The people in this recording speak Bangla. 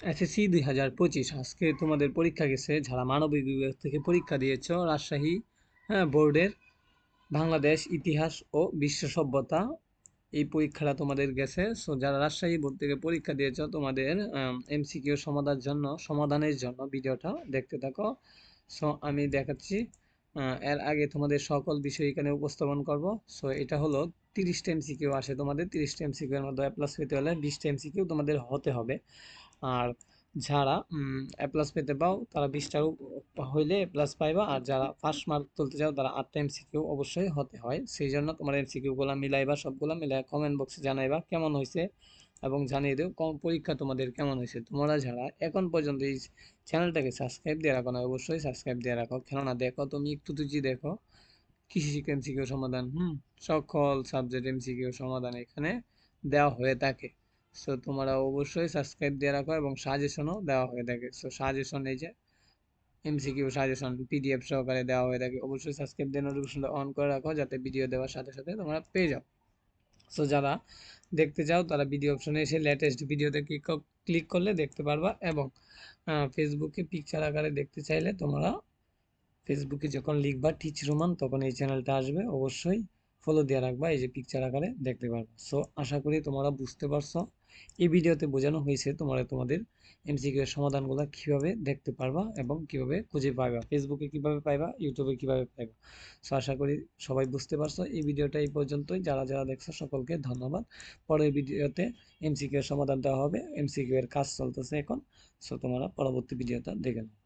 এসএসসি দুই হাজার পঁচিশ, আজকে তোমাদের পরীক্ষা গেছে, যারা মানবিক বিভাগ থেকে পরীক্ষা দিয়েছ, রাজশাহী হ্যাঁ বোর্ডের বাংলাদেশ ইতিহাস ও বিশ্ব সভ্যতা, এই পরীক্ষাটা তোমাদের গেছে। সো যারা রাজশাহী বোর্ড থেকে পরীক্ষা দিয়েছ, তোমাদের এমসিকিউ সমাধানের জন্য সমাধানের জন্য ভিডিওটা দেখতে থাকো। সো আমি দেখাচ্ছি এর আগে তোমাদের সকল বিষয় এখানে উপস্থাপন করব। সো এটা হলো তিরিশটা এমসিকিউ আসে তোমাদের, তিরিশটা এমসিকিউ এর মধ্যে প্লাস পেতে হলে বিশটা এমসিকিউ তোমাদের হতে হবে। আর যারা এ প্লাস পেতে পাও, তারা বিশটার হইলে এ প্লাস পাইবা। আর যারা ফার্স্ট মার্ক তুলতে চাও, তারা আটটা এমসিকিউ অবশ্যই হতে হয়। সেই জন্য তোমার এমসিকিউগুলো মিলাইবা, সবগুলো মিলাই কমেন্ট বক্সে জানাইবা কেমন হয়েছে এবং জানিয়ে দেও পরীক্ষা তোমাদের কেমন হয়েছে তোমরা যারা এখন পর্যন্ত এই চ্যানেলটাকে সাবস্ক্রাইব দিয়ে রাখো না, অবশ্যই সাবস্ক্রাইব দিয়ে রাখো। কেননা দেখো, তুমি একটু তুজি দেখো, কৃষি শিক্ষা এমসিকিউ সমাধান, হুম? সকল সাবজেক্ট এমসিকিউ সমাধান এখানে দেওয়া হয়ে থাকে। সো তোমরা অবশ্যই সাবস্ক্রাইব দিয়ে রাখো এবং সাজেশনও দেওয়া হয়ে থাকে। সো সাজেশন এই যে এমসিকিউ সাজেশন পিডিএফ সহকারে দেওয়া হয়ে থাকে। অবশ্যই সাবস্ক্রাইব দিয়ে নোটিফিকেশনটা অন করে রাখো যাতে ভিডিও দেওয়ার সাথে সাথে তোমরা পেয়ে যাও। সো যারা দেখতে চাও, তারা ভিডিও অপশনে এসে লেটেস্ট ভিডিওতে ক্লিক ক্লিক করলে দেখতে পারবা এবং ফেসবুকে পিকচার আকারে দেখতে চাইলে তোমরা ফেসবুকে যখন লিখবা টিচ রোমান তখন এই চ্যানেলটা আসবে। অবশ্যই ফলো দিয়ে রাখবা, এই যে পিকচার আকারে দেখতে পারবা সো আশা করি তোমরা বুঝতে পারছ। এই ভিডিওতে বোঝানো হয়েছে তোমরা তোমাদের এমসিকিউ এর সমাধানগুলো কীভাবে দেখতে পারবা এবং কীভাবে খুঁজে পাইবা। ফেসবুকে কীভাবে পাইবা ইউটিউবে কীভাবে পাইবা। সো আশা করি সবাই বুঝতে পারছ। এই ভিডিওটা এই পর্যন্তই। যারা যারা দেখছ, সকলকে ধন্যবাদ। পরের ভিডিওতে এমসিকিউ এর সমাধান দেওয়া হবে। এমসিকিউ এর কাজ চলতেছে এখন। সো তোমরা পরবর্তী ভিডিওটা দেখে নাও।